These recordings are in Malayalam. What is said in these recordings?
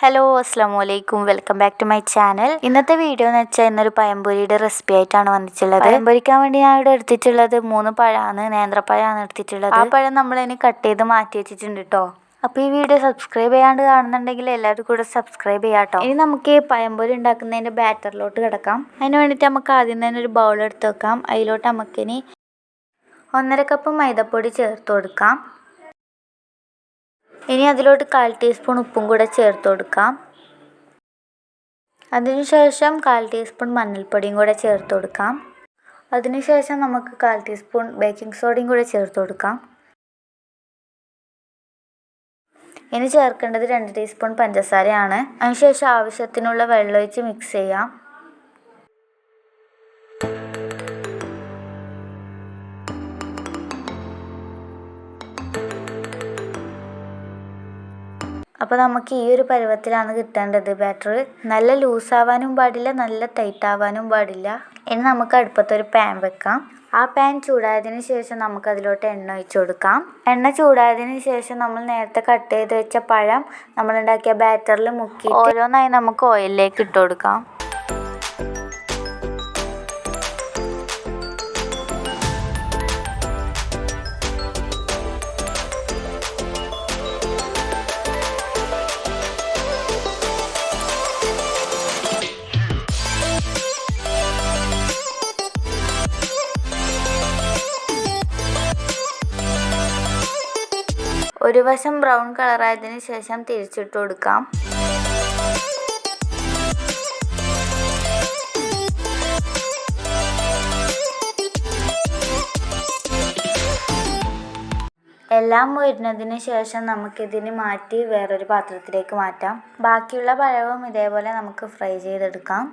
ഹലോ അസ്സാം വലൈക്കും welcome back to my channel ഇന്നത്തെ വീഡിയോ എന്ന് വെച്ചാൽ ഇന്നൊരു പഴംപൊരിയുടെ റെസിപ്പി ആയിട്ടാണ് വന്നിട്ടുള്ളത്. പഴംപൊരിക്കാൻ വേണ്ടി ഞാൻ ഇവിടെ എടുത്തിട്ടുള്ളത് മൂന്ന് പഴമാണ് നേന്ത്രപ്പഴമാണ് എടുത്തിട്ടുള്ളത്. ആ പഴം നമ്മൾ നമ്മളതിന് കട്ട് ചെയ്ത് മാറ്റി വെച്ചിട്ടുണ്ട് കേട്ടോ അപ്പോൾ ഈ വീഡിയോ സബ്സ്ക്രൈബ് ചെയ്യാണ്ട് കാണുന്നുണ്ടെങ്കിൽ എല്ലാവരും കൂടെ സബ്സ്ക്രൈബ് ചെയ്യാം കേട്ടോ ഇനി നമുക്ക് ഈ പഴംപൊരി ഉണ്ടാക്കുന്നതിന്റെ ബാറ്ററിലോട്ട് കിടക്കാം. അതിന് വേണ്ടിയിട്ട് നമുക്ക് ആദ്യം തന്നെ ഒരു ബൗൾ എടുത്ത് വെക്കാം. അതിലോട്ട് നമുക്കിനി ഒന്നര കപ്പ് മൈദപ്പൊടി ചേർത്ത് കൊടുക്കാം. ഇനി അതിലോട്ട് കാൽ ടീസ്പൂൺ ഉപ്പും കൂടെ ചേർത്ത് കൊടുക്കാം. അതിനുശേഷം കാൽ ടീസ്പൂൺ മഞ്ഞൾപ്പൊടിയും കൂടെ ചേർത്ത് കൊടുക്കാം. അതിനുശേഷം നമുക്ക് കാൽ ടീസ്പൂൺ ബേക്കിംഗ് സോഡയും കൂടെ ചേർത്ത് കൊടുക്കാം. ഇനി ചേർക്കേണ്ടത് രണ്ട് ടീസ്പൂൺ പഞ്ചസാരയാണ്. അതിനുശേഷം ആവശ്യത്തിനുള്ള വെള്ളമൊഴിച്ച് മിക്സ് ചെയ്യാം. അപ്പോൾ നമുക്ക് ഈ ഒരു പരുവത്തിലാണ് കിട്ടേണ്ടത് ബാറ്റർ നല്ല ലൂസ് ആവാനും പാടില്ല നല്ല ടൈറ്റ് ആവാനും പാടില്ല. ഇനി നമുക്ക് അടുപ്പത്തൊരു പാൻ വെക്കാം. ആ പാൻ ചൂടായതിന് ശേഷം നമുക്ക് അതിലോട്ട് എണ്ണ ഒഴിച്ചു കൊടുക്കാം. എണ്ണ ചൂടായതിന് ശേഷം നമ്മൾ നേരത്തെ കട്ട് ചെയ്ത് വെച്ച പഴം നമ്മളുണ്ടാക്കിയ ബാറ്ററിൽ മുക്കി ഓരോന്നായി നമുക്ക് ഓയിലിലേക്ക് ഇട്ട് കൊടുക്കാം. ഒരു വശം ബ്രൗൺ കളറായതിനു ശേഷം തിരിച്ചിട്ട് കൊടുക്കാം. എല്ലാം വരുന്നതിന് ശേഷം നമുക്കിതിന് മാറ്റി വേറൊരു പാത്രത്തിലേക്ക് മാറ്റാം. ബാക്കിയുള്ള പഴവും ഇതേപോലെ നമുക്ക് ഫ്രൈ ചെയ്തെടുക്കാം.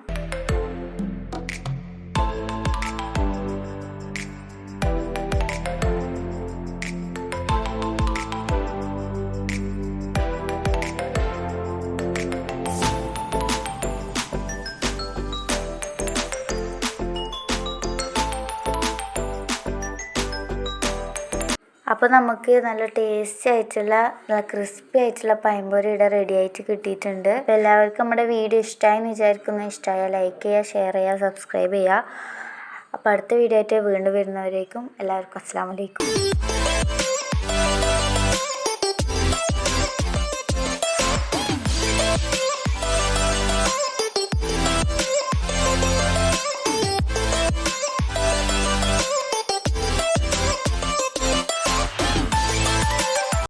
അപ്പോൾ നമുക്ക് നല്ല ടേസ്റ്റി ആയിട്ടുള്ള നല്ല ക്രിസ്പി ആയിട്ടുള്ള പഴംപൊരി ഇവിടെ റെഡി ആയിട്ട് കിട്ടിയിട്ടുണ്ട്. അപ്പോൾ എല്ലാവർക്കും നമ്മുടെ വീഡിയോ ഇഷ്ടമായി എന്ന് വിചാരിക്കുന്നു. ഇഷ്ടമായ ലൈക്ക് ചെയ്യുക ഷെയർ ചെയ്യുക സബ്സ്ക്രൈബ് ചെയ്യുക. അപ്പോൾ അടുത്ത വീഡിയോ ആയിട്ട് വീണ്ടും വരുന്നവരേക്കും എല്ലാവർക്കും അസ്സാം വലൈക്കും